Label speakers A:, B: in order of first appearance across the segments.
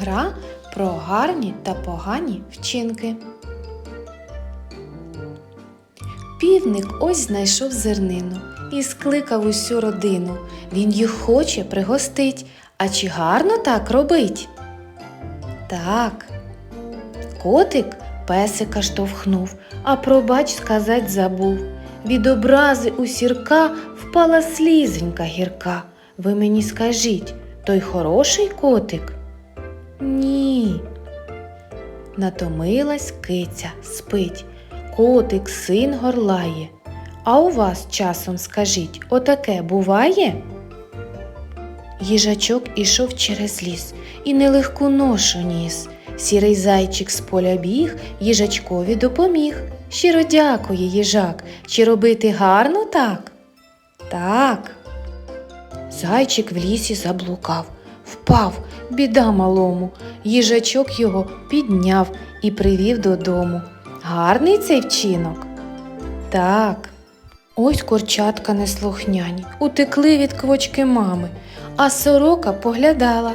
A: Гра про гарні та погані вчинки. Півник ось знайшов зернину і скликав усю родину. Він їх хоче пригостить. А чи гарно так робить? Так. Котик песика штовхнув, а пробач сказать забув. Від образи у сірка впала слізенька гірка. Ви мені скажіть, той хороший котик? Ні. Натомилась киця, спить, котик син горлає. А у вас часом скажіть, отаке буває? Їжачок ішов через ліс і нелегку ношу ніс. Сірий зайчик з поля біг, їжачкові допоміг. Щиро дякує їжак. Чи робити гарно так? Так. Зайчик в лісі заблукав, впав, біда малому. Їжачок його підняв і привів додому. Гарний цей вчинок? Так. Ось курчатка неслухняні, утекли від квочки мами, а сорока поглядала.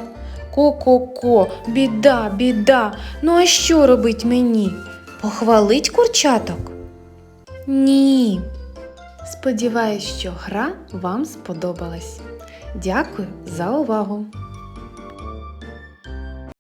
A: Ко-ко-ко, біда, біда, ну а що робить мені? Похвалить курчаток? Ні. Сподіваюсь, що гра вам сподобалась. Дякую за увагу!